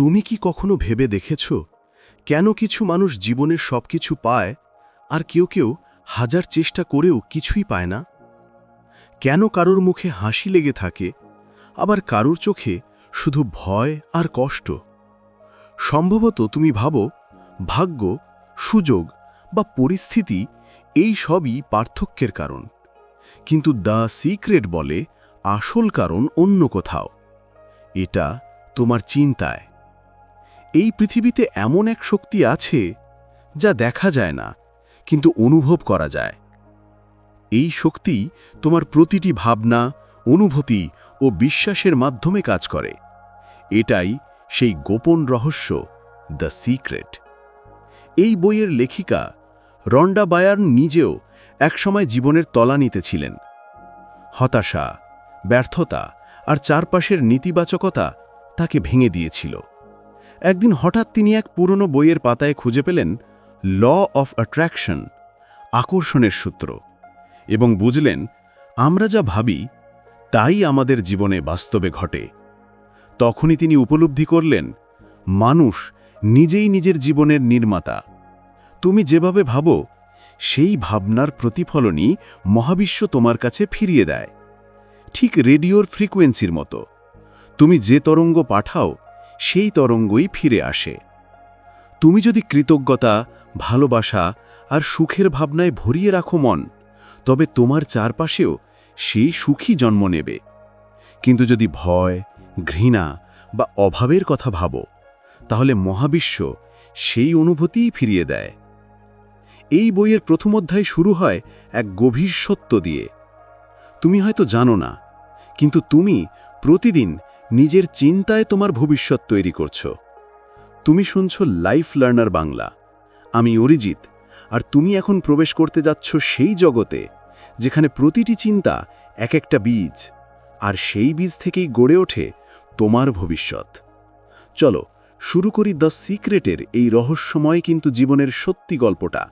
তুমি কি কখনো ভেবে দেখেছ? কেন কিছু মানুষ জীবনের সব কিছু পায়, আর কেউ কেউ হাজার চেষ্টা করেও কিছুই পায় না? কেন কারোর মুখে হাসি লেগে থাকে, আবার কারোর চোখে শুধু ভয় আর কষ্ট? সম্ভবত তুমি ভাবো, ভাগ্য, সুযোগ বা পরিস্থিতি এই সবই পার্থক্যের কারণ। কিন্তু দ্য সিক্রেট বলে আসল কারণ অন্য কোথাও। এটা তোমার চিন্তায়। এই পৃথিবীতে এমন এক শক্তি আছে যা দেখা যায় না, কিন্তু অনুভব করা যায়। এই শক্তি তোমার প্রতিটি ভাবনা, অনুভূতি ও বিশ্বাসের মাধ্যমে কাজ করে। এটাই সেই গোপন রহস্য দ্য সিক্রেট এই বইয়ের লেখিকা রন্ডা বায়ার্ন নিজেও একসময় জীবনের তলানিতে ছিলেন। হতাশা, ব্যর্থতা আর চারপাশের নেতিবাচকতা তাকে ভেঙে দিয়েছিল। একদিন হঠাৎ তিনি এক পুরনো বইয়ের পাতায় খুঁজে পেলেন, ল অফ অ্যাট্রাকশন আকর্ষণের সূত্র, এবং বুঝলেন, আমরা যা ভাবি, তাই আমাদের জীবনে বাস্তবে ঘটে। তখনই তিনি উপলব্ধি করলেন, মানুষ নিজেই নিজের জীবনের নির্মাতা। তুমি যেভাবে ভাবো, সেই ভাবনার প্রতিফলনই মহাবিশ্ব তোমার কাছে ফিরিয়ে দেয়। ঠিক রেডিওর ফ্রিকোয়েন্সির মতো। তুমি যে তরঙ্গ পাঠাও সেই তরঙ্গই ফিরে আসে। তুমি যদি কৃতজ্ঞতা, ভালোবাসা আর সুখের ভাবনায় ভরিয়ে রাখো মন, তবে তোমার চারপাশেও সেই সুখী জন্ম নেবে। কিন্তু যদি ভয়, ঘৃণা বা অভাবের কথা ভাবো, তাহলে মহাবিশ্ব সেই অনুভূতিই ফিরিয়ে দেয়। এই বইয়ের প্রথম অধ্যায় শুরু হয় এক গভীর সত্য দিয়ে। তুমি হয়তো জানো না, কিন্তু তুমি প্রতিদিন নিজের চিন্তায় তোমার ভবিষ্যৎ তৈরি করছ। তুমি শুনছ লাইফ লার্নার বাংলা। আমি অরিজিৎ, আর তুমি এখন প্রবেশ করতে যাচ্ছ সেই জগতে, যেখানে প্রতিটি চিন্তা এক একটা বীজ, আর সেই বীজ থেকেই গড়ে ওঠে তোমার ভবিষ্যৎ। চলো, শুরু করি দ্য সিক্রেটের এই রহস্যময় কিন্তু জীবনের সত্যি গল্পটা।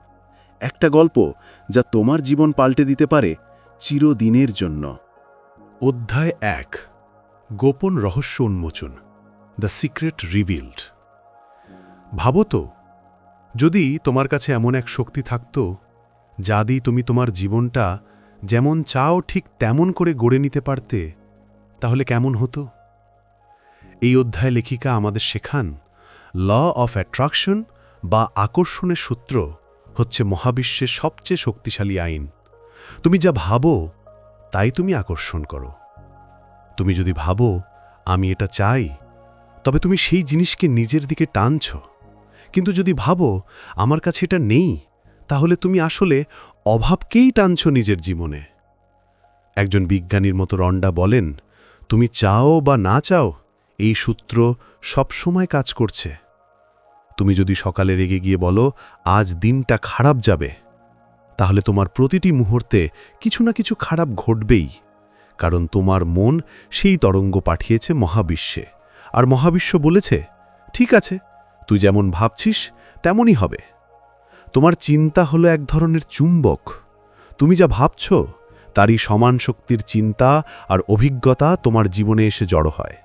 একটা গল্প যা তোমার জীবন পাল্টে দিতে পারে চিরদিনের জন্য। অধ্যায় এক। গোপন রহস্য উন্মোচন দ্য সিক্রেট রিভিল্ড ভাবো তো, যদি তোমার কাছে এমন এক শক্তি থাকত, যা দিয়ে তুমি তোমার জীবনটা যেমন চাও ঠিক তেমন করে গড়ে নিতে পারতে, তাহলে কেমন হতো? এই অধ্যায় লেখিকা আমাদের শেখান, ল অফ অ্যাট্রাকশন বা আকর্ষণের সূত্র হচ্ছে মহাবিশ্বের সবচেয়ে শক্তিশালী আইন। তুমি যা ভাবো, তাই তুমি আকর্ষণ করো। তুমি যদি ভাবো, আমি এটা চাই, তবে তুমি সেই জিনিসকে নিজের দিকে টানছ। কিন্তু যদি ভাবো, আমার কাছে এটা নেই, তাহলে তুমি আসলে অভাবকেই টানছ নিজের জীবনে। একজন বিজ্ঞানীর মতো রন্ডা বলেন, তুমি চাও বা না চাও, এই সূত্র সবসময় কাজ করছে। তুমি যদি সকালে রেগে গিয়ে বলো, আজ দিনটা খারাপ যাবে, তাহলে তোমার প্রতিটি মুহূর্তে কিছু না কিছু খারাপ ঘটবেই। কারণ তোমার মন সেই তরঙ্গ পাঠিয়েছে মহাবিশ্বে। আর মহাবিশ্ব বলেছে, ঠিক আছে, তুই যেমন ভাবছিস, তেমনই হবে। তোমার চিন্তা হলো এক ধরনের চুম্বক। তুমি যা ভাবছ, তারই সমান শক্তির চিন্তা আর অভিজ্ঞতা তোমার জীবনে এসে জড়ো হয়।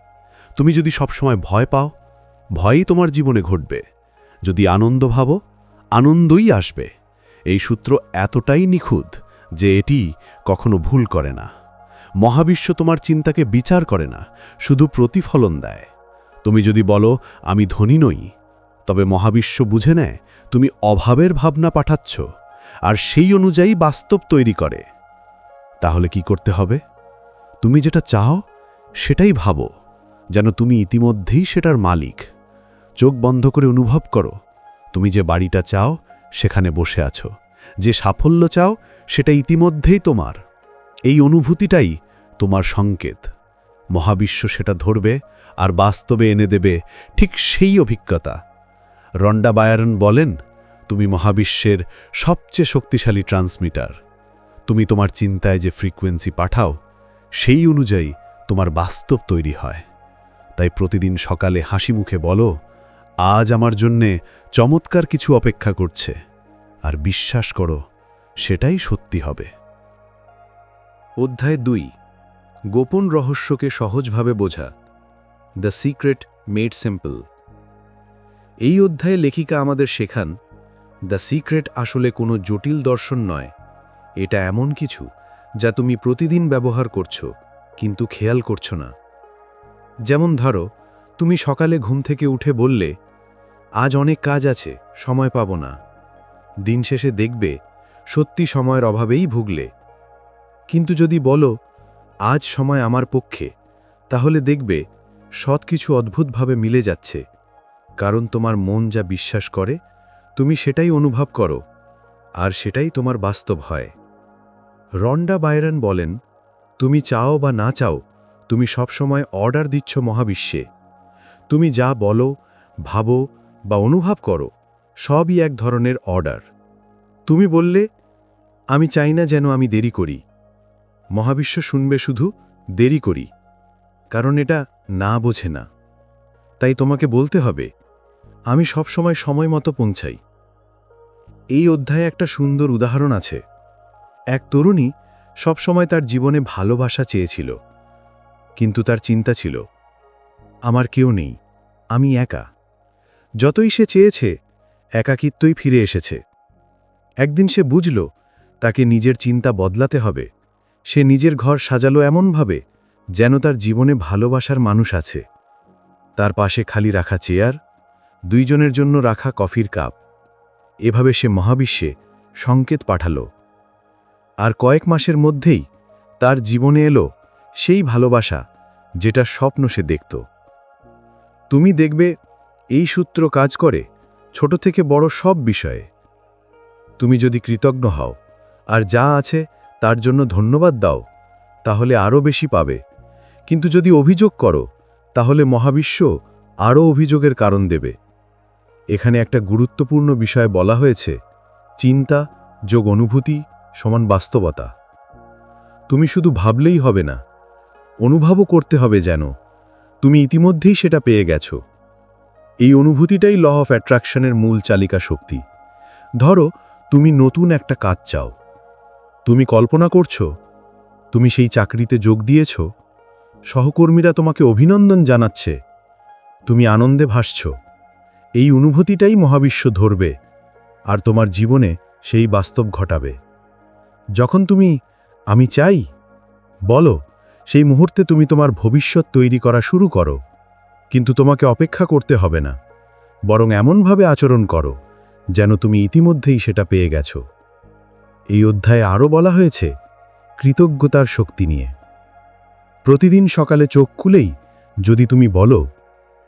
তুমি যদি সবসময় ভয় পাও, ভয়ই তোমার জীবনে ঘটবে। যদি আনন্দ ভাবো, আনন্দই আসবে। এই সূত্র এতটাই নিখুঁত যে এটি কখনো ভুল করে না। মহাবিশ্ব তোমার চিন্তাকে বিচার করে না, শুধু প্রতিফলন দেয়। তুমি যদি বলো, আমি ধনী নই, তবে মহাবিশ্ব বুঝে নেয়, তুমি অভাবের ভাবনা পাঠাচ্ছ, আর সেই অনুযায়ী বাস্তব তৈরি করে। তাহলে কি করতে হবে? তুমি যেটা চাও, সেটাই ভাবো, যেন তুমি ইতিমধ্যেই সেটার মালিক। চোখ বন্ধ করে অনুভব করো, তুমি যে বাড়িটা চাও, সেখানে বসে আছো। যে সাফল্য চাও, সেটা ইতিমধ্যেই তোমার। এই অনুভূতিটাই তোমার সংকেত। মহাবিশ্ব সেটা ধরবে আর বাস্তবে এনে দেবে ঠিক সেই অভিজ্ঞতা। রন্ডা বায়ারন বলেন, তুমি মহাবিশ্বের সবচেয়ে শক্তিশালী ট্রান্সমিটার। তুমি তোমার চিন্তায় যে ফ্রিকোয়েন্সি পাঠাও, সেই অনুযায়ী তোমার বাস্তব তৈরি হয়। তাই প্রতিদিন সকালে হাসি মুখে বলো, আজ আমার জন্যে চমৎকার কিছু অপেক্ষা করছে, আর বিশ্বাস করো, সেটাই সত্যি হবে। অধ্যায় দুই গোপন রহস্যকে সহজভাবে বোঝা। দ্য সিক্রেট মেড সিম্পল এই অধ্যায়ে লেখিকা আমাদের শেখান দ্য সিক্রেট আসলে কোনো জটিল দর্শন নয়। এটা এমন কিছু যা তুমি প্রতিদিন ব্যবহার করছ, কিন্তু খেয়াল করছ না। যেমন ধরো, তুমি সকালে ঘুম থেকে উঠে বললে, আজ অনেক কাজ আছে, সময় পাব না। দিন শেষে দেখবে সত্যি সময়ের অভাবেই ভুগলে। কিন্তু যদি বলো আজ সময় আমার পক্ষে। তাহলে দেখবে সৎ কিছু অদ্ভুতভাবে মিলে যাচ্ছে। কারণ তোমার মন যা বিশ্বাস করে, তুমি সেটাই অনুভব করো, আর সেটাই তোমার বাস্তব হয়। রন্ডা বাইরন বলেন, তুমি চাও বা না চাও, তুমি সবসময় অর্ডার দিচ্ছ মহাবিশ্বে। তুমি যা বলো, ভাবো বা অনুভব করো, সবই এক ধরনের অর্ডার। তুমি বললে, আমি চাই না যেন আমি দেরি করি। মহাবিশ্ব শুনবে শুধু, দেরি করি, কারণ এটা না বোঝে না। তাই তোমাকে বলতে হবে, আমি সবসময় সময় মতো পৌঁছাই। এই অধ্যায়ে একটা সুন্দর উদাহরণ আছে। এক তরুণী সবসময় তার জীবনে ভালোবাসা চেয়েছিল, কিন্তু তার চিন্তা ছিল, আমার কেউ নেই, আমি একা। যতই সে চেয়েছে, একাকিত্বই ফিরে এসেছে। একদিন সে বুঝল, তাকে নিজের চিন্তা বদলাতে হবে। সে নিজের ঘর সাজালো এমনভাবে যেন তার জীবনে ভালোবাসার মানুষ আছে। তার পাশে খালি রাখা চেয়ার, দুইজনের জন্য রাখা কফির কাপ। এভাবে সে মহাবিশ্বে সংকেত পাঠালো। আর কয়েক মাসের মধ্যেই তার জীবনে এলো সেই ভালোবাসা যেটা স্বপ্ন সে দেখত। তুমি দেখবে এই সূত্র কাজ করে ছোট থেকে বড় সব বিষয়ে। তুমি যদি কৃতজ্ঞ হও, আর যা আছে তার জন্য ধন্যবাদ দাও, তাহলে আরও বেশি পাবে। কিন্তু যদি অভিযোগ করো, তাহলে মহাবিশ্ব আরও অভিযোগের কারণ দেবে। এখানে একটা গুরুত্বপূর্ণ বিষয় বলা হয়েছে, চিন্তা যোগ অনুভূতি সমান বাস্তবতা। তুমি শুধু ভাবলেই হবে না, অনুভবও করতে হবে যেন, তুমি ইতিমধ্যেই সেটা পেয়ে গেছো। এই অনুভূতিটাই ল অফ অ্যাট্রাকশনের মূল চালিকা শক্তি। ধরো, তুমি নতুন একটা কাজ চাও। তুমি কল্পনা করছ? তুমি সেই চাকরিতে যোগ দিয়েছ? সহকর্মীরা তোমাকে অভিনন্দন জানাচ্ছে। তুমি আনন্দে ভাসছ। এই অনুভূতিটাই মহাবিশ্ব ধরবে, আর তোমার জীবনে সেই বাস্তব ঘটাবে। যখন তুমি, আমি চাই? বলো, সেই মুহূর্তে তুমি তোমার ভবিষ্যৎ তৈরি করা শুরু করো। কিন্তু তোমাকে অপেক্ষা করতে হবে না। বরং এমনভাবে আচরণ করো, যেন তুমি ইতিমধ্যেই সেটা পেয়ে গেছো। এই অধ্যায়ে আরও বলা হয়েছে কৃতজ্ঞতার শক্তি নিয়ে। প্রতিদিন সকালে চোখ খুলেই যদি তুমি বলো,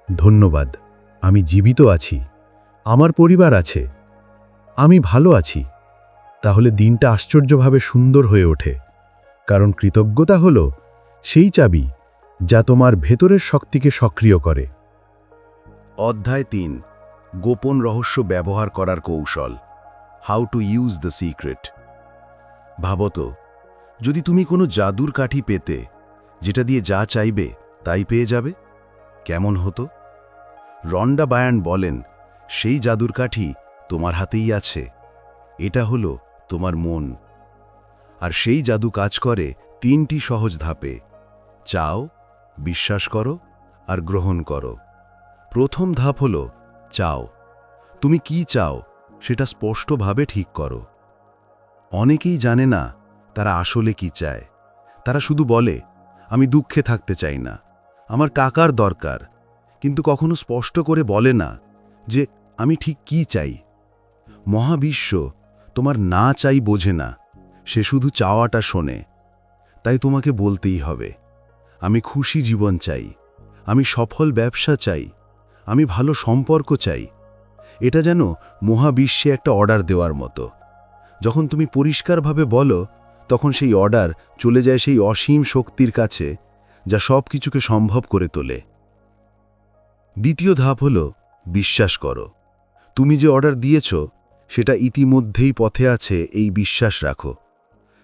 ধন্যবাদ, আমি জীবিত আছি, আমার পরিবার আছে, আমি ভালো আছি, তাহলে দিনটা আশ্চর্যভাবে সুন্দর হয়ে ওঠে। কারণ কৃতজ্ঞতা হল সেই চাবি যা তোমার ভেতরের শক্তিকে সক্রিয় করে। অধ্যায় তিন, গোপন রহস্য ব্যবহার করার কৌশল how to use the secret ভাবত যদি তুমি কোনো জাদুর কাঠি পেতে, যেটা দিয়ে যা চাইবে, তাই পেয়ে যাবে? কেমন হতো? রন্ডা বায়ান বলেন, সেই জাদুর কাঠি তোমার হাতেই আছে। এটা হলো তোমার মন। আর সেই জাদু কাজ করে তিনটি সহজ ধাপে। চাও, বিশ্বাস করো, আর গ্রহণ করো। প্রথম ধাপ হল, চাও। তুমি কি চাও, সেটা স্পষ্টভাবে ঠিক করো। অনেকেই জানে না তারা আসলে কি চায়। তারা শুধু বলে, আমি দুঃখে থাকতে চাই না। আমার টাকার দরকার। কিন্তু কখনো স্পষ্ট করে বলে না যে, আমি ঠিক কি চাই? মহাবিশ্ব তোমার না চাই বোঝে না, সে শুধু চাওয়াটা শোনে। তাই তোমাকে বলতেই হবে, আমি খুশি জীবন চাই, আমি সফল ব্যবসা চাই, আমি ভালো সম্পর্ক চাই। এটা যেন মহাবিশ্বে একটা অর্ডার দেওয়ার মতো। যখন তুমি পরিষ্কারভাবে বলো, তখন সেই অর্ডার চলে যায় সেই অসীম শক্তির কাছে, যা সব কিছুকে সম্ভব করে তোলে। দ্বিতীয় ধাপ হল, বিশ্বাস করো। তুমি যে অর্ডার দিয়েছ, সেটা ইতিমধ্যেই পথে আছে এই বিশ্বাস রাখো।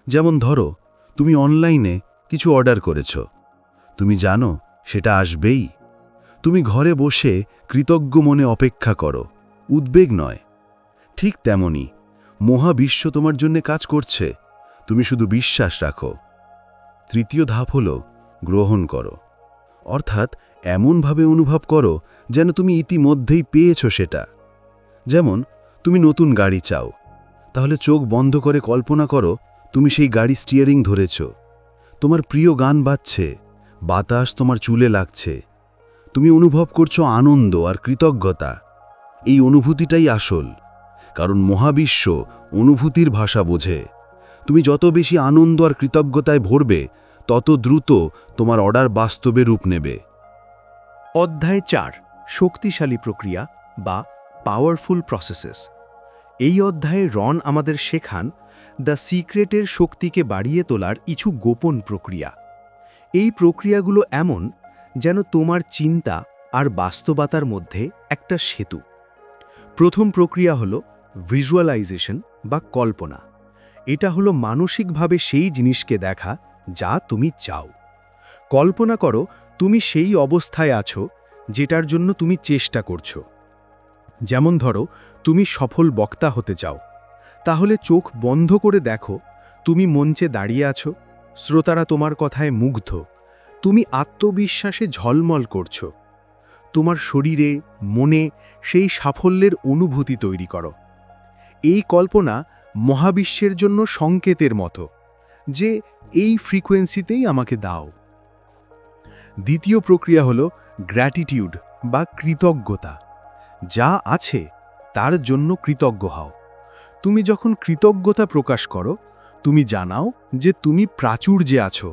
যেমন ধরো, তুমি অনলাইনে কিছু অর্ডার করেছ। তুমি জানো, সেটা আসবেই। তুমি ঘরে বসে কৃতজ্ঞ মনে অপেক্ষা করো। উদ্বেগ নয়। ঠিক তেমনি মহাবিশ্ব তোমার জন্য কাজ করছে। তুমি শুধু বিশ্বাস রাখো। তৃতীয় ধাপ হল গ্রহণ করো। অর্থাৎ এমনভাবে অনুভব করো যেন তুমি ইতিমধ্যেই পেয়েছ সেটা। যেমন, তুমি নতুন গাড়ি চাও। তাহলে চোখ বন্ধ করে কল্পনা করো, তুমি সেই গাড়ি স্টিয়ারিং ধরেছ। তোমার প্রিয় গান বাজছে, বাতাস তোমার চুলে লাগছে। তুমি অনুভব করছ আনন্দ আর কৃতজ্ঞতা। এই অনুভূতিটাই আসল। কারণ মহাবিশ্ব অনুভূতির ভাষা বোঝে। তুমি যত বেশি আনন্দ আর কৃতজ্ঞতায় ভরবে, তত দ্রুত তোমার অর্ডার বাস্তবে রূপ নেবে। অধ্যায় চার, শক্তিশালী প্রক্রিয়া বা পাওয়ারফুল প্রসেসেস এই অধ্যায়ে রন আমাদের শেখান দ্য সিক্রেটের শক্তিকে বাড়িয়ে তোলার কিছু গোপন প্রক্রিয়া। এই প্রক্রিয়াগুলো এমন যেন তোমার চিন্তা আর বাস্তবতার মধ্যে একটা সেতু। প্রথম প্রক্রিয়া হলো ভিজুয়ালাইজেশন বা কল্পনা। এটা হলো মানসিকভাবে সেই জিনিসকে দেখা যা তুমি চাও। কল্পনা করো, তুমি সেই অবস্থায় আছো যেটার জন্য তুমি চেষ্টা করছ। যেমন ধরো, তুমি সফল বক্তা হতে চাও। তাহলে চোখ বন্ধ করে দেখো, তুমি মঞ্চে দাঁড়িয়ে আছো, শ্রোতারা তোমার কথায় মুগ্ধ, তুমি আত্মবিশ্বাসে ঝলমল করছ। তোমার শরীরে, মনে সেই সাফল্যের অনুভূতি তৈরি করো। এই কল্পনা মহাবিশ্বের জন্য সংকেতের মতো, যে এই ফ্রিকোয়েন্সিতেই আমাকে দাও। দ্বিতীয় প্রক্রিয়া হল গ্র্যাটিটিউড বা কৃতজ্ঞতা, যা আছে তার জন্য কৃতজ্ঞ হও। তুমি যখন কৃতজ্ঞতা প্রকাশ করো, তুমি জানাও যে তুমি প্রাচুর্যে আছো।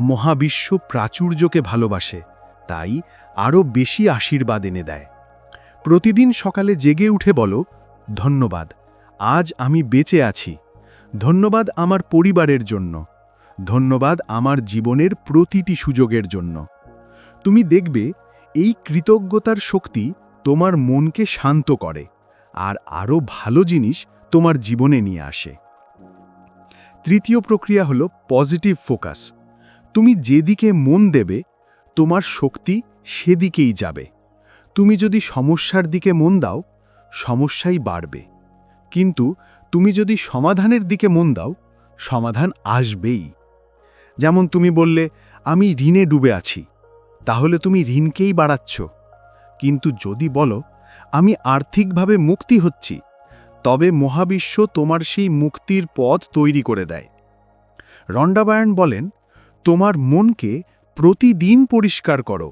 মহাবিশ্ব প্রাচুর্যকে ভালোবাসে, তাই আরও বেশি আশীর্বাদ এনে দেয়। প্রতিদিন সকালে জেগে উঠে বলো, ধন্যবাদ। আজ আমি বেঁচে আছি। ধন্যবাদ আমার পরিবারের জন্য। ধন্যবাদ আমার জীবনের প্রতিটি সুযোগের জন্য। তুমি দেখবে, এই কৃতজ্ঞতার শক্তি তোমার মনকে শান্ত করে, আর আরও ভালো জিনিস তোমার জীবনে নিয়ে আসে। তৃতীয় প্রক্রিয়া হলো পজিটিভ ফোকাস। তুমি যেদিকে মন দেবে, তোমার শক্তি সেদিকেই যাবে। তুমি যদি সমস্যার দিকে মন দাও, সমস্যাই বাড়বে। কিন্তু তুমি যদি সমাধানের দিকে মন দাও, সমাধান আসবেই। যেমন তুমি বললে, আমি ঋণে ডুবে আছি, তাহলে তুমি ঋণকেই বাড়াচ্ছ। কিন্তু যদি বলো, আমি আর্থিকভাবে মুক্তি হচ্ছি, তবে মহাবিশ্ব তোমার সেই মুক্তির পথ তৈরি করে দেয়। রন্ডাবায়ন বলেন, তোমার মনকে প্রতিদিন পরিষ্কার করো।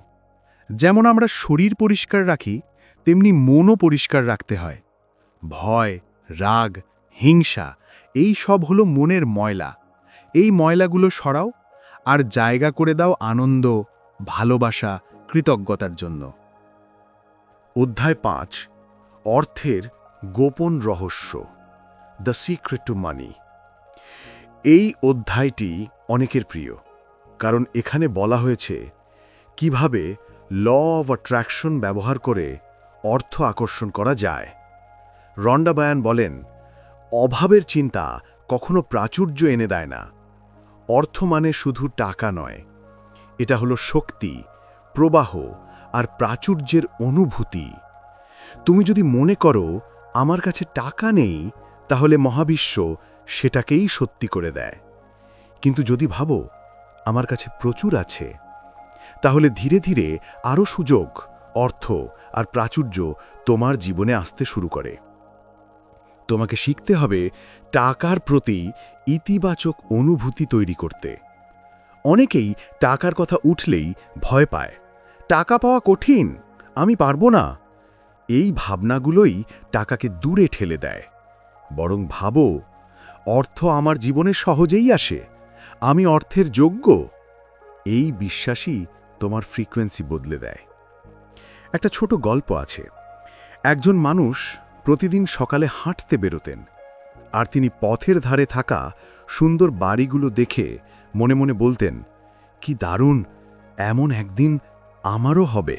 যেমন আমরা শরীর পরিষ্কার রাখি, তেমনি মনও পরিষ্কার রাখতে হয়। ভয় রাগ, হিংসা, এই সব হলো মনের ময়লা। এই ময়লাগুলো সরাও আর জায়গা করে দাও আনন্দ, ভালোবাসা, কৃতজ্ঞতার জন্য। অধ্যায় পাঁচ, অর্থের গোপন রহস্য দ্য সিক্রেট টু মানি এই অধ্যায়টি অনেকের প্রিয়, কারণ এখানে বলা হয়েছে কীভাবে ল অব অ্যাট্রাকশন ব্যবহার করে অর্থ আকর্ষণ করা যায়। রন্ডাবায়ান বলেন, অভাবের চিন্তা কখনো প্রাচুর্য এনে দেয় না। অর্থ মানে শুধু টাকা নয়। এটা হলো শক্তি, প্রবাহ আর প্রাচুর্যের অনুভূতি। তুমি যদি মনে করো আমার কাছে টাকা নেই, তাহলে মহাবিশ্ব সেটাকেই সত্যি করে দেয়। কিন্তু যদি ভাবো আমার কাছে প্রচুর আছে, তাহলে ধীরে ধীরে আরও সুযোগ, অর্থ আর প্রাচুর্য তোমার জীবনে আসতে শুরু করে। তোমাকে শিখতে হবে টাকার প্রতি ইতিবাচক অনুভূতি তৈরি করতে। অনেকেই টাকার কথা উঠলেই ভয় পায়। টাকা পাওয়া কঠিন, আমি পারব না। এই ভাবনাগুলোই টাকাকে দূরে ঠেলে দেয়। বরং ভাবো, অর্থ আমার জীবনে সহজেই আসে। আমি অর্থের যোগ্য। এই বিশ্বাসই তোমার ফ্রিকোয়েন্সি বদলে দেয়। একটা ছোট গল্প আছে। একজন মানুষ প্রতিদিন সকালে হাঁটতে বেরোতেন, আর তিনি পথের ধারে থাকা সুন্দর বাড়িগুলো দেখে মনে মনে বলতেন, কি দারুণ, এমন একদিন আমারও হবে।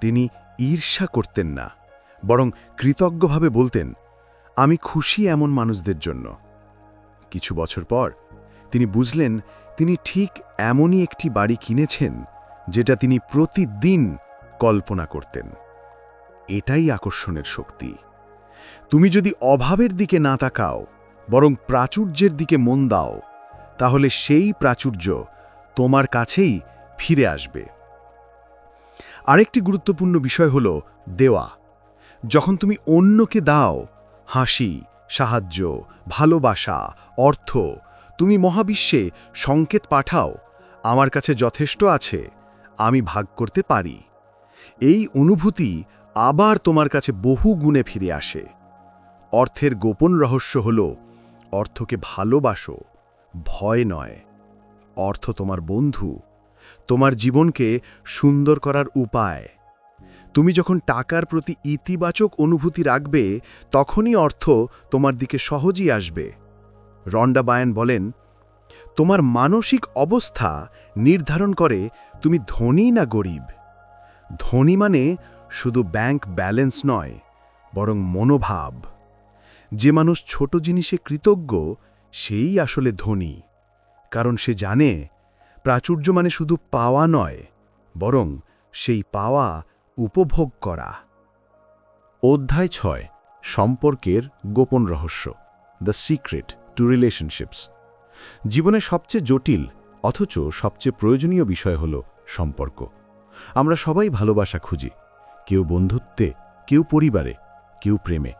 তিনি ঈর্ষা করতেন না, বরং কৃতজ্ঞভাবে বলতেন, আমি খুশি এমন মানুষদের জন্য। কিছু বছর পর তিনি বুঝলেন, তিনি ঠিক এমনই একটি বাড়ি কিনেছেন, যেটা তিনি প্রতিদিন কল্পনা করতেন। এটাই আকর্ষণের শক্তি। তুমি যদি অভাবের দিকে না তাকাও, বরং প্রাচুর্যের দিকে মন দাও, তাহলে সেই প্রাচুর্য তোমার কাছেই ফিরে আসবে। আরেকটি গুরুত্বপূর্ণ বিষয় হল দেওয়া। যখন তুমি অন্যকে দাও, হাসি, সাহায্য, ভালোবাসা, অর্থ, তুমি মহাবিশ্বে সংকেত পাঠাও, আমার কাছে যথেষ্ট আছে, আমি ভাগ করতে পারি। এই অনুভূতি আবার তোমার কাছে বহু গুণে ফিরে আসে। অর্থের গোপন রহস্য হল, অর্থকে ভালোবাসো, ভয় নয়। অর্থ তোমার বন্ধু, তোমার জীবনকে সুন্দর করার উপায়। তুমি যখন টাকার প্রতি ইতিবাচক অনুভূতি রাখবে, তখনই অর্থ তোমার দিকে সহজেই আসবে। রন্ডা বায়ান বলেন, তোমার মানসিক অবস্থা নির্ধারণ করে তুমি ধনী না গরিব। ধনী মানে শুধু ব্যাংক ব্যালেন্স নয়, বরং মনোভাব। যে মানুষ ছোট জিনিসে কৃতজ্ঞ, সেই আসলে ধনী। কারণ সে জানে, প্রাচুর্য মানে শুধু পাওয়া নয়, বরং সেই পাওয়া উপভোগ করা। অধ্যায় ছয়, সম্পর্কের গোপন রহস্য দ্য সিক্রেট টু রিলেশনশিপস জীবনে সবচেয়ে জটিল, অথচ সবচেয়ে প্রয়োজনীয় বিষয় হল সম্পর্ক। আমরা সবাই ভালোবাসা খুঁজি কেউ বন্ধুত্বে, কেউ পরিবারে, কেউ প্রেমে।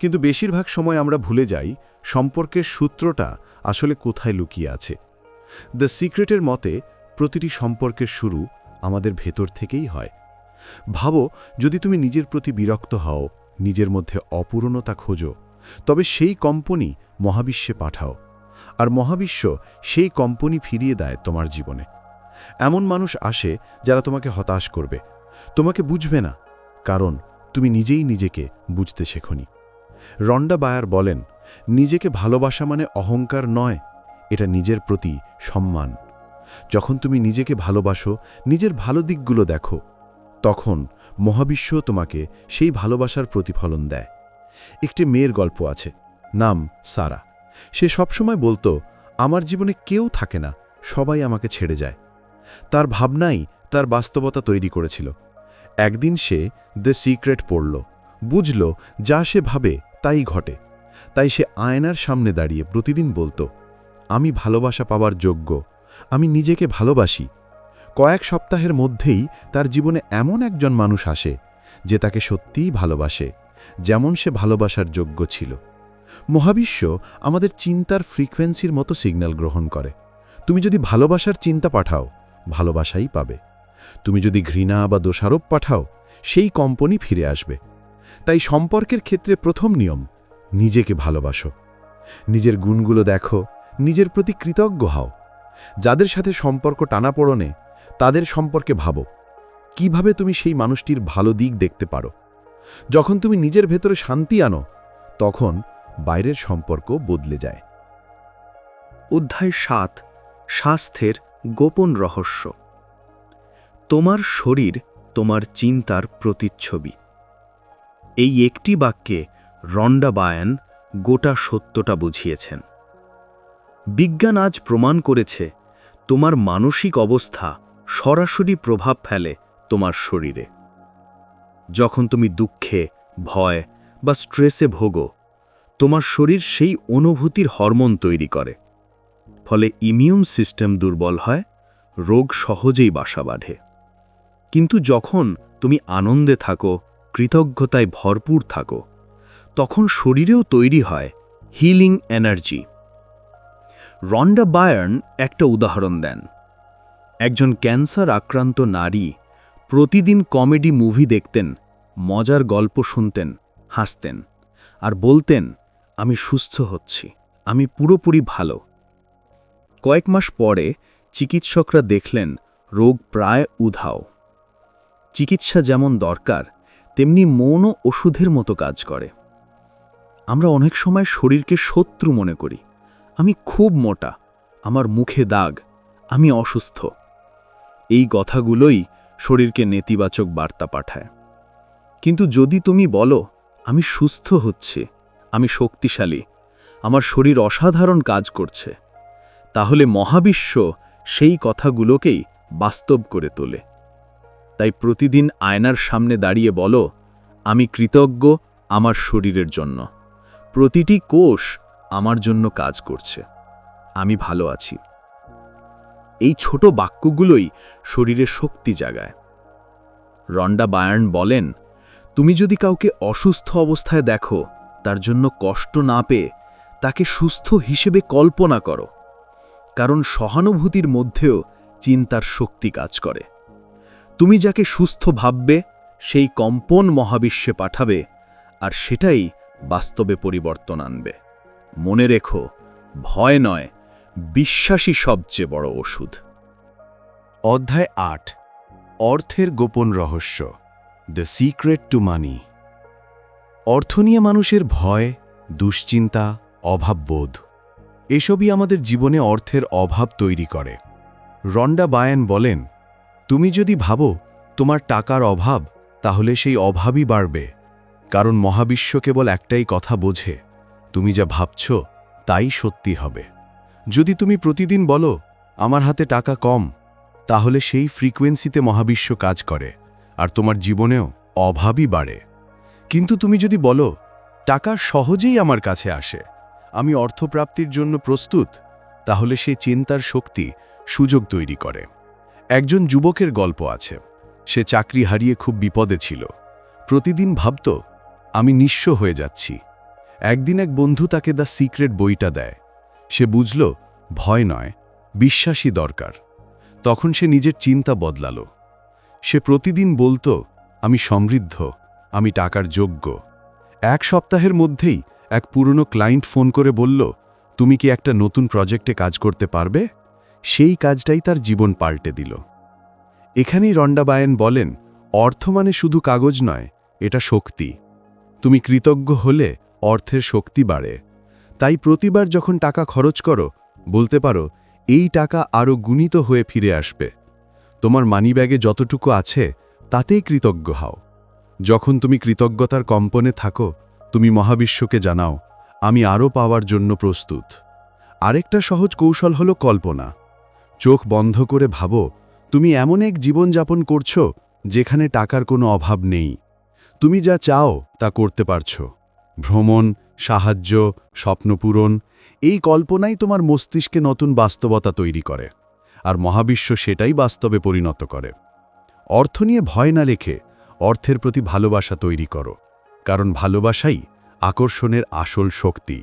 কিন্তু বেশিরভাগ সময় আমরা ভুলে যাই সম্পর্কের সূত্রটা আসলে কোথায় লুকিয়ে আছে। দ্য সিক্রেটের মতে, প্রতিটি সম্পর্কের শুরু আমাদের ভেতর থেকেই হয়। ভাবো, যদি তুমি নিজের প্রতি বিরক্ত হও, নিজের মধ্যে অপূর্ণতা খোঁজো, তবে সেই কম্পনি মহাবিশ্বে পাঠাও। আর মহাবিশ্ব সেই কম্পনি ফিরিয়ে দেয় তোমার জীবনে। এমন মানুষ আসে যারা তোমাকে হতাশ করবে। তোমাকে বুঝবে না, কারণ তুমি নিজেই নিজেকে বুঝতে শেখনি। রন্ডা বায়ার বলেন, নিজেকে ভালোবাসা মানে অহংকার নয়, এটা নিজের প্রতি সম্মান। যখন তুমি নিজেকে ভালোবাসো, নিজের ভালো দিকগুলো দেখো, তখন মহাবিশ্ব তোমাকে সেই ভালোবাসার প্রতিফলন দেয়। একটি মেয়ের গল্প আছে, নাম সারা। সে সবসময় বলতো, আমার জীবনে কেউ থাকে না, সবাই আমাকে ছেড়ে যায়। তার ভাবনাই তার বাস্তবতা তৈরি করেছিল। একদিন সে দ্য সিক্রেট পড়ল। বুঝল, যা সে ভাবে তাই ঘটে। তাই সে আয়নার সামনে দাঁড়িয়ে প্রতিদিন বলতো, আমি ভালোবাসা পাওয়ার যোগ্য, আমি নিজেকে ভালোবাসি। কয়েক সপ্তাহের মধ্যেই তার জীবনে এমন একজন মানুষ আসে, যে তাকে সত্যিই ভালোবাসে, যেমন সে ভালোবাসার যোগ্য ছিল। মহাবিশ্ব আমাদের চিন্তার ফ্রিকোয়েন্সির মতো সিগন্যাল গ্রহণ করে। তুমি যদি ভালোবাসার চিন্তা পাঠাও, ভালোবাসাই পাবে। তুমি যদি ঘৃণা বা দোষারোপ পাঠাও, সেই কম্পনি ফিরে আসবে। তাই সম্পর্কের ক্ষেত্রে প্রথম নিয়ম, নিজেকে ভালোবাসো। নিজের গুণগুলো দেখো, নিজের প্রতি কৃতজ্ঞ হও। যাদের সাথে সম্পর্ক টানাপোড়নে, তাদের সম্পর্কে ভাবো। কীভাবে তুমি সেই মানুষটির ভালো দিক দেখতে পারো? যখন তুমি নিজের ভেতরে শান্তি আনো, তখন বাইরের সম্পর্ক বদলে যায়। অধ্যায় সাত, স্বাস্থ্যের গোপন রহস্য। তোমার শরীর তোমার চিন্তার প্রতিচ্ছবি। এই একটি বাক্যে রন্ডা বায়ান গোটা সত্যটা বুঝিয়েছেন। বিজ্ঞান আজ প্রমাণ করেছে, তোমার মানসিক অবস্থা সরাসরি প্রভাব ফেলে তোমার শরীরে। যখন তুমি দুঃখে, ভয় বা স্ট্রেসে ভোগো, তোমার শরীর সেই অনুভূতির হরমোন তৈরি করে। ফলে ইমিউন সিস্টেম দুর্বল হয়, রোগ সহজেই বাসা বাঁধে। কিন্তু যখন তুমি আনন্দে থাকো, কৃতজ্ঞতায় ভরপুর থাকো, তখন শরীরেও তৈরি হয় হিলিং এনার্জি রন্ডা বায়ার্ন একটা উদাহরণ দেন। একজন ক্যান্সার আক্রান্ত নারী প্রতিদিন কমেডি মুভি দেখতেন, মজার গল্প শুনতেন, হাসতেন আর বলতেন, আমি সুস্থ হচ্ছি, আমি পুরোপুরি ভালো। কয়েক মাস পরে চিকিৎসকরা দেখলেন, রোগ প্রায় উধাও। চিকিৎসা যেমন দরকার, তেমনি মনও ওষুধের মতো কাজ করে। আমরা অনেক সময় শরীরকে শত্রু মনে করি। আমি খুব মোটা, আমার মুখে দাগ, আমি অসুস্থ। এই কথাগুলোই শরীরকে নেতিবাচক বার্তা পাঠায়। কিন্তু যদি তুমি বলো, আমি সুস্থ হচ্ছে, আমি শক্তিশালী, আমার শরীর অসাধারণ কাজ করছে, তাহলে মহাবিশ্ব সেই কথাগুলোকেই বাস্তব করে তোলে। তাই প্রতিদিন আয়নার সামনে দাঁড়িয়ে বলো, আমি কৃতজ্ঞ আমার শরীরের জন্য। প্রতিটি কোষ আমার জন্য কাজ করছে। আমি ভালো আছি। এই ছোট বাক্যগুলোই শরীরে শক্তি জাগায়। রন্ডা বায়ার্ন বলেন, তুমি যদি কাউকে অসুস্থ অবস্থায় দেখো, তার জন্য কষ্ট না পেয়ে তাকে সুস্থ হিসেবে কল্পনা করো। কারণ সহানুভূতির মধ্যেও চিন্তার শক্তি কাজ করে। তুমি যাকে সুস্থ ভাববে, সেই কম্পন মহাবিশ্বে পাঠাবে, আর সেটাই বাস্তবে পরিবর্তন আনবে। মনে রেখো, ভয় নয় বিশ্বাসী সবচেয়ে বড় ওষুধ। অধ্যায় আট, অর্থের গোপন রহস্য, দ্য সিক্রেট টু মানি। অর্থ নিয়ে মানুষের ভয়, দুশ্চিন্তা, অভাববোধ, এসবই আমাদের জীবনে অর্থের অভাব তৈরি করে। রন্ডা বায়ান বলেন তুমি যদি ভাবো তোমার টাকার অভাব, তাহলে সেই অভাবই বাড়বে। কারণ মহাবিশ্ব কেবল একটাই কথা বোঝে, তুমি যা ভাবছ তাই সত্যি হবে। যদি তুমি প্রতিদিন বলো, আমার হাতে টাকা কম, তাহলে সেই ফ্রিকোয়েন্সিতে মহাবিশ্ব কাজ করে, আর তোমার জীবনেও অভাবই বাড়ে। কিন্তু তুমি যদি বলো, টাকা সহজেই আমার কাছে আসে, আমি অর্থপ্রাপ্তির জন্য প্রস্তুত, তাহলে সেই চিন্তার শক্তি সুযোগ তৈরি করে। একজন যুবকের গল্প আছে। সে চাকরি হারিয়ে খুব বিপদে ছিল। প্রতিদিন ভাবত, আমি নিঃস্ব হয়ে যাচ্ছি। একদিন এক বন্ধু তাকে দ্য সিক্রেট বইটা দেয়। সে বুঝল, ভয় নয় বিশ্বাসী দরকার। তখন সে নিজের চিন্তা বদলালো। সে প্রতিদিন বলতো, আমি সমৃদ্ধ, আমি টাকার যোগ্য। এক সপ্তাহের মধ্যেই এক পুরনো ক্লায়েন্ট ফোন করে বলল, তুমি কি একটা নতুন প্রজেক্টে কাজ করতে পারবে? সেই কাজটাই তার জীবন পাল্টে দিল। এখানেই রন্ডাবায়েন বলেন, অর্থ মানে শুধু কাগজ নয়, এটা শক্তি। তুমি কৃতজ্ঞ হলে অর্থের শক্তি বাড়ে। তাই প্রতিবার যখন টাকা খরচ করো, বলতে পারো, এই টাকা আরও গুণিত হয়ে ফিরে আসবে। তোমার মানিব্যাগে যতটুকু আছে, তাতেই কৃতজ্ঞ হও। যখন তুমি কৃতজ্ঞতার কম্পনে থাকো, তুমি মহাবিশ্বকে জানাও, আমি আরও পাওয়ার জন্য প্রস্তুত। আরেকটা সহজ কৌশল হলো কল্পনা। চোখ বন্ধ করে ভাবো, তুমি এমন এক জীবনযাপন করছ যেখানে টাকার কোনো অভাব নেই। তুমি যা চাও তা করতে পারছ। ভ্রমণ, সাহায্য স্বপ্নপূরণ এই কল্পনাই তোমার মস্তিষ্কে নতুন বাস্তবতা তৈরি করে, আর মহাবিশ্ব সেটাই বাস্তবে পরিণত করে। অর্থ নিয়ে ভয় না লেখে অর্থের প্রতি ভালোবাসা তৈরি করো, কারণ ভালোবাসাই আকর্ষণের আসল শক্তি।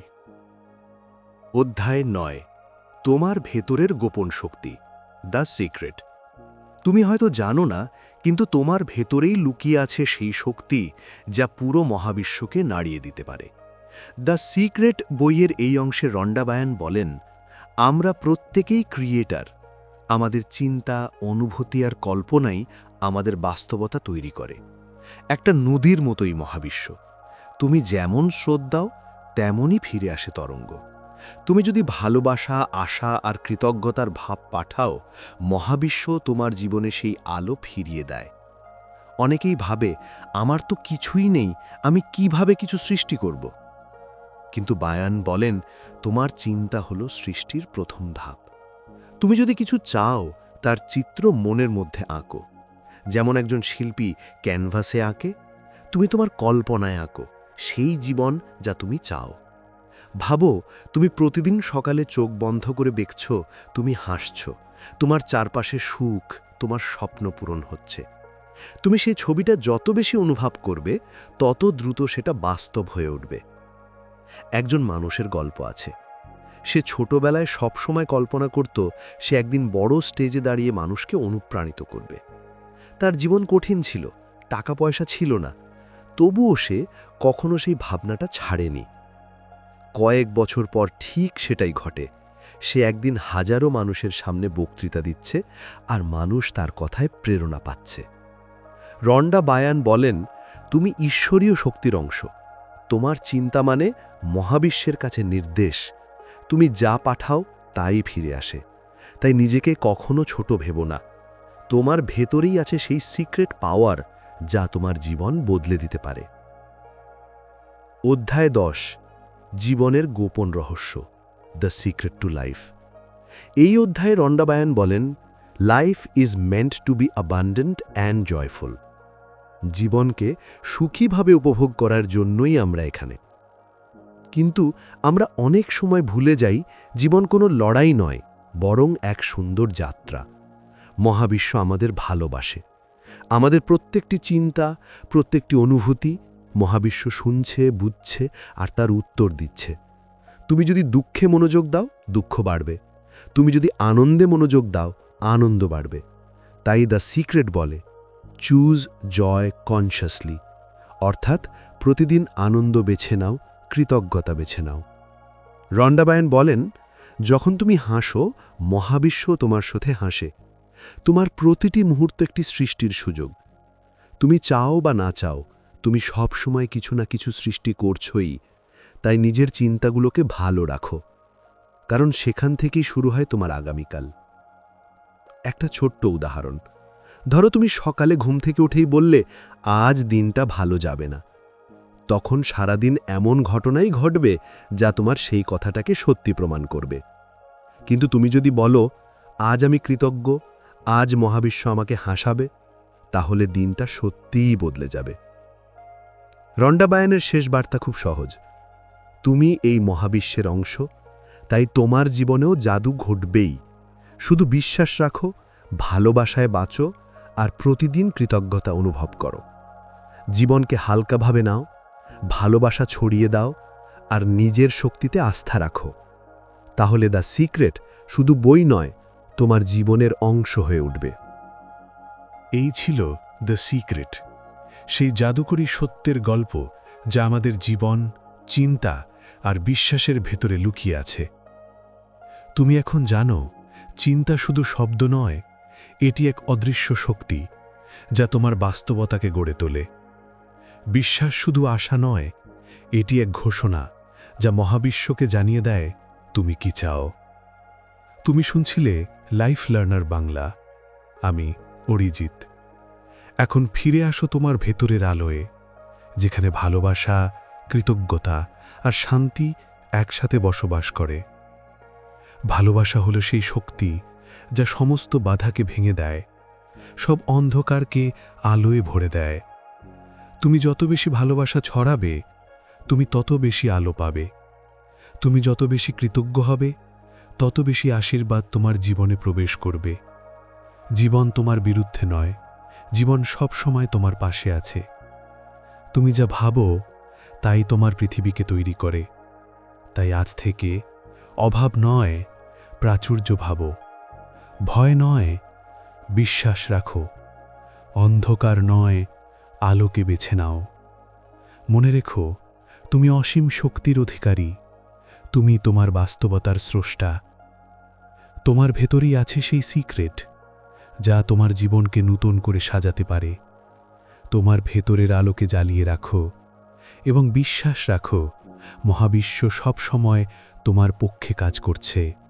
অধ্যায় নয়। তোমার ভেতরের গোপন শক্তি দ্য সিক্রেট তুমি হয়তো জানো না, কিন্তু তোমার ভেতরেই লুকিয়ে আছে সেই শক্তি যা পুরো মহাবিশ্বকে নাড়িয়ে দিতে পারে। দ্য সিক্রেট বইয়ের এই অংশে রন্ডাবায়ান বলেন, আমরা প্রত্যেকেই ক্রিয়েটার আমাদের চিন্তা, অনুভূতি আর কল্পনাই আমাদের বাস্তবতা তৈরি করে। একটা নদীর মতোই মহাবিশ্ব। তুমি যেমন স্রোত দাও, তেমনই ফিরে আসে তরঙ্গ। তুমি যদি ভালোবাসা, আশা আর কৃতজ্ঞতার ভাব পাঠাও, মহাবিশ্ব তোমার জীবনে সেই আলো ফিরিয়ে দেয়। অনেকেই ভাবে, আমার তো কিছুই নেই, আমি কীভাবে কিছু সৃষ্টি করব? কিন্তু বায়ান বলেন, তোমার চিন্তা হলো সৃষ্টির প্রথম ধাপ। তুমি যদি কিছু চাও, তার চিত্র মনের মধ্যে আঁকো। যেমন একজন শিল্পী ক্যানভাসে আঁকে, তুমি তোমার কল্পনায় আঁকো, সেই জীবন যা তুমি চাও। ভাবো, তুমি প্রতিদিন সকালে চোখ বন্ধ করে দেখছ, তুমি হাসছ। তোমার চারপাশে সুখ, তোমার স্বপ্ন পূরণ হচ্ছে। তুমি সেই ছবিটা যত বেশি অনুভব করবে, তত দ্রুত সেটা বাস্তব হয়ে উঠবে। একজন মানুষের গল্প আছে। সে ছোটবেলায় সবসময় কল্পনা করত, সে একদিন বড় স্টেজে দাঁড়িয়ে মানুষকে অনুপ্রাণিত করবে। তার জীবন কঠিন ছিল টাকা পয়সা ছিল না। তবুও সে কখনো সেই ভাবনাটা ছাড়েনি। কয়েক বছর পর ঠিক সেটাই ঘটে। সে একদিন হাজারো মানুষের সামনে বক্তৃতা দিচ্ছে আর মানুষ তার কথায় প্রেরণা পাচ্ছে। রন্ডা বায়ান বলেন, তুমি ঈশ্বরীয় শক্তির অংশ। তোমার চিন্তা মানে মহাবিশ্বের কাছে নির্দেশ। তুমি যা পাঠাও তাই ফিরে আসে। তাই নিজেকে কখনো ছোট ভেব না। তোমার ভেতরেই আছে সেই সিক্রেট পাওয়ার যা তোমার জীবন বদলে দিতে পারে। অধ্যায় দশ জীবনের গোপন রহস্য দ্য সিক্রেট টু লাইফ এই অধ্যায়ে রন্ডাবায়ান বলেন life is meant to be abundant and joyful জীবনকে সুখীভাবে উপভোগ করার জন্যই আমরা এখানে। কিন্তু আমরা অনেক সময় ভুলে যাই, জীবন কোনো লড়াই নয়, বরং এক সুন্দর যাত্রা। মহাবিশ্ব আমাদের ভালোবাসে। আমাদের প্রত্যেকটি চিন্তা, প্রত্যেকটি অনুভূতি মহাবিশ্ব শুনছে, বুঝছে আর তার উত্তর দিচ্ছে। তুমি যদি দুঃখে মনোযোগ দাও, দুঃখ বাড়বে। তুমি যদি আনন্দে মনোযোগ দাও, আনন্দ বাড়বে। তাই দ্য সিক্রেট বলে, চুজ জয় কনশাসলি। অর্থাৎ প্রতিদিন আনন্দ বেছে নাও, কৃতজ্ঞতা বেছে নাও। রন্ডাবায়ন বলেন, যখন তুমি হাসো, মহাবিশ্ব তোমার সাথে হাসে। তোমার প্রতিটি মুহূর্ত একটি সৃষ্টির সুযোগ। তুমি চাও বা না চাও তুমি সব সময় কিছু না কিছু সৃষ্টি করছই, তাই নিজের চিন্তাগুলোকে ভালো রাখো, কারণ সেখান থেকেই শুরু হয় তোমার আগামীকাল। একটা ছোট্ট উদাহরণ, ধরো তুমি সকালে ঘুম থেকে উঠেই বললে, আজ দিনটা ভালো যাবে না। তখন সারাদিন এমন ঘটনাই ঘটবে যা তোমার সেই কথাটাকে সত্যি প্রমাণ করবে। কিন্তু তুমি যদি বলো, আজ আমি কৃতজ্ঞ, আজ মহাবিশ্ব আমাকে হাসাবে, তাহলে দিনটা সত্যিই বদলে যাবে। রন্ডাবায়নের শেষ বার্তা খুব সহজ। তুমি এই মহাবিশ্বের অংশ, তাই তোমার জীবনেও জাদু ঘটবেই। শুধু বিশ্বাস রাখো, ভালোবাসায় বাঁচো, আর প্রতিদিন কৃতজ্ঞতা অনুভব করো। জীবনকে হালকাভাবে নাও, ভালোবাসা ছড়িয়ে দাও, আর নিজের শক্তিতে আস্থা রাখো। তাহলে দ্য সিক্রেট শুধু বই নয়, তোমার জীবনের অংশ হয়ে উঠবে। এই ছিল দ্য সিক্রেট। সেই জাদুকরী সত্যের গল্প যা আমাদের জীবন, চিন্তা আর বিশ্বাসের ভেতরে লুকিয়ে আছে। তুমি এখন জানো, চিন্তা শুধু শব্দ নয়, এটি এক অদৃশ্য শক্তি যা তোমার বাস্তবতাকে গড়ে তোলে। বিশ্বাস শুধু আশা নয়, এটি এক ঘোষণা যা মহাবিশ্বকে জানিয়ে দেয়, তুমি কি চাও? তুমি শুনছিলে লাইফ লার্নার বাংলা, আমি অরিজিৎ। এখন ফিরে আসো তোমার ভেতরের আলোয়, যেখানে ভালোবাসা, কৃতজ্ঞতা আর শান্তি একসাথে বসবাস করে। ভালোবাসা হলো সেই শক্তি যা সমস্ত বাধাকে ভেঙে দেয়, সব অন্ধকারকে আলোয় ভরে দেয়। তুমি যত বেশি ভালোবাসা ছড়াবে, তুমি তত বেশি আলো পাবে। তুমি যত বেশি কৃতজ্ঞ হবে, তত বেশি আশীর্বাদ তোমার জীবনে প্রবেশ করবে। জীবন তোমার বিরুদ্ধে নয় জীবন সব সময় তোমার পাশে আছে। তুমি যা ভাবো, তাই তোমার পৃথিবীকে তৈরি করে। তাই আজ থেকে অভাব নয়, প্রাচুর্য ভাবো। ভয় নয়, বিশ্বাস রাখো। অন্ধকার নয়, আলোকে বেছে নাও। মনে রেখো, তুমি অসীম শক্তির অধিকারী। তুমি তোমার বাস্তবতার স্রষ্টা। তোমার ভেতরেই আছে সেই সিক্রেট। যা তোমার জীবনকে নূতন করে সাজাতে পারে। তোমার ভেতরের আলোকে জ্বালিয়ে রাখো এবং বিশ্বাস রাখো, মহাবিশ্ব সব সময় তোমার পক্ষে কাজ করছে।